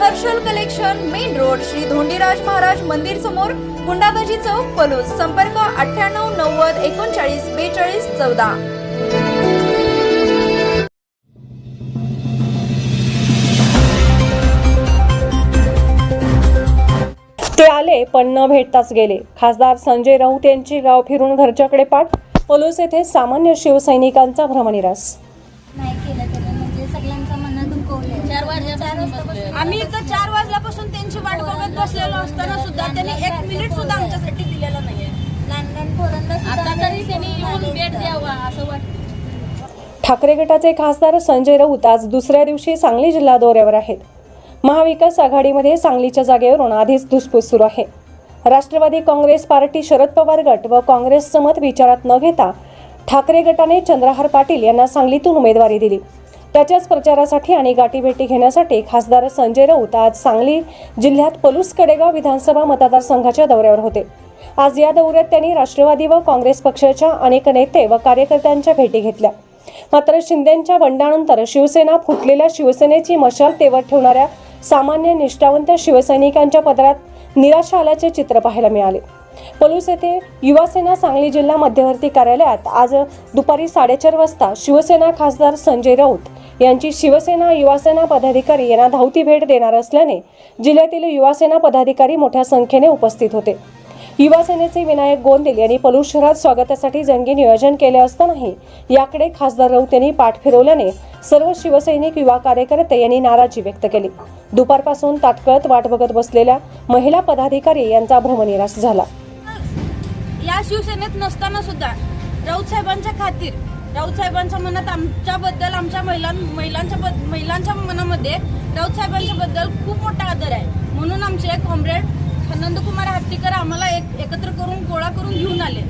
Harshal collection main road Shri Dhondiraj Maharaj मंदिर समोर गुंडाबाजी चौक पलूस. संपर्क अठ्ठ्याण्णव नव्वद एकोणचाळीस बेचाळीस चौदा. ते आले पण न भेटताच गेले. खासदार संजय राऊत यांची गाव फिरून घरच्याकडे पाठ. पलूस येथे सामान्य शिवसैनिकांचा भ्रमनिरास. आम्ही इथं चार वाजल्यापासून त्यांची वाट बघत बसलेलो असताना सुद्धा त्यांनी एक मिनिट सुद्धा आमच्यासाठी दिलेलं नाहीये. लहान लहान पोरांना सुद्धा आता तरी घरी त्यांनी सोडून येऊन आले भेट होते. द्यावा असं वाटतं. ठाकरे गटाचे खासदार संजय राऊत आज दुसऱ्या दिवशी सांगली जिल्हा दौऱ्यावर आहेत. महाविकास आघाडीमध्ये सांगलीच्या जागेवरून आधीच धुसफूस सुरू आहे. राष्ट्रवादी काँग्रेस पार्टी शरद पवार गट व काँग्रेसचं मत विचारात न घेता ठाकरे गटाने चंद्रहार पाटील यांना सांगलीतून उमेदवारी दिली. त्याच्याच प्रचारासाठी आणि गाठीभेटी घेण्यासाठी खासदार संजय राऊत आज सांगली जिल्ह्यात पलूस कडेगाव विधानसभा मतदारसंघाच्या दौऱ्यावर होते. आज या दौऱ्यात त्यांनी राष्ट्रवादी व काँग्रेस पक्षाच्या अनेक नेते व कार्यकर्त्यांच्या भेटी घेतल्या. मात्र शिंदेंच्या बंडानंतर शिवसेना फुटलेल्या शिवसेनेची मशाल तेवत ठेवणाऱ्या सामान्य निष्ठावंत शिवसैनिकांच्या पदरात निराशा आल्याचे चित्र पाहायला मिळाले. पलूस येथे युवासेना सांगली जिल्हा मध्यवर्ती कार्यालयात आज दुपारी साडेचार वाजता शिवसेना खासदार संजय राऊत यांची शिवसेना युवासेना पदाधिकारी यांना धावती भेट देणार असल्याने जिल्ह्यातील युवासेना पदाधिकारी मोठ्या संख्येने उपस्थित होते. युवासेनेचे विनायक गोंदेल यांनी पलूस शहरात स्वागतासाठी जंगी नियोजन केले असतानाही याकडे खासदार राऊत यांनी पाठ फिरवल्याने सर्व शिवसैनिक युवा कार्यकर्ते यांनी नाराजी व्यक्त केली. दुपारपासून ताटकळत वाट बघत बसलेल्या महिला पदाधिकारी यांचा भ्रमनिरास झाला. या शिवसेनेत नसताना सुद्धा राऊत साहेबांच्या खातीर राऊत साहेबांच्या मनात आमच्याबद्दल आमच्या महिलां महिलांच्या बद- महिलांच्या मनामध्ये राऊत साहेबांच्या बद्दल खूप मोठा आदर आहे. म्हणून आमचे कॉम्रेड नंदकुमार हत्तीकर आम्हाला एक एकत्र करून गोळा करून घेऊन आले.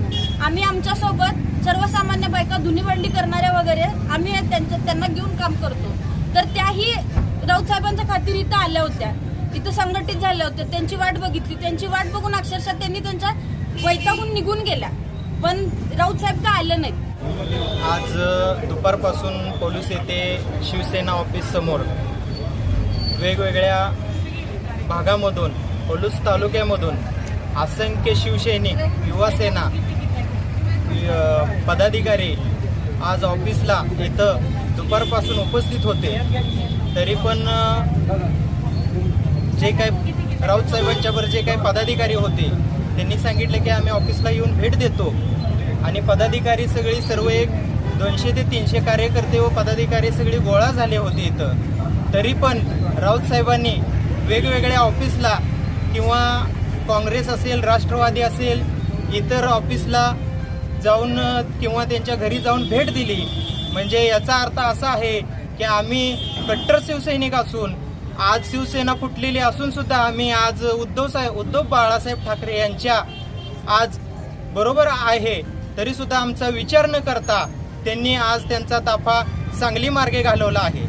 आम्ही आमच्यासोबत सर्वसामान्य बायका धुनी भांडी करणाऱ्या वगैरे आम्ही त्यांच्या त्यांना घेऊन काम करतो. तर त्याही राऊत साहेबांच्या खातीर इथं आल्या होत्या. इथं संघटित झाल्या होत्या. त्यांची वाट बघितली. त्यांची वाट बघून अक्षरशः त्यांनी त्यांच्या वैतागून निघून गेल्या. पण राऊत साहेब का आले नाहीत? आज दुपारपासून पोलीस येथे शिवसेना ऑफिस समोर वेगवेगळ्या भागामधून पोलूस तालुक्यामधून असंख्य शिवसैनिक युवासेना पदाधिकारी आज ऑफिसला इथं दुपारपासून उपस्थित होते. तरी पण जे काही राऊत साहेबांच्यावर जे काही पदाधिकारी होते त्यांनी सांगितलं की आम्ही ऑफिसला येऊन भेट देतो. आणि पदाधिकारी सगळी सर्व एक दोनशे ते तीनशे कार्यकर्ते व पदाधिकारी सगळी गोळा झाले होते इथं. तरी पण राऊत साहेबांनी वेगवेगळ्या ऑफिसला किंवा काँग्रेस असेल राष्ट्रवादी असेल इतर ऑफिसला जाऊन किंवा त्यांच्या घरी जाऊन भेट दिली. म्हणजे याचा अर्थ असा आहे की आम्ही कट्टर शिवसैनिक असून आज शिवसेना फुटलेली असून सुद्धा आम्ही आज उद्धव साहेब उद्धव बाळासाहेब ठाकरे यांच्या आज बरोबर आहे तरी सुद्धा आमचा विचार न करता त्यांनी आज त्यांचा ताफा सांगली मार्गे घालवला आहे.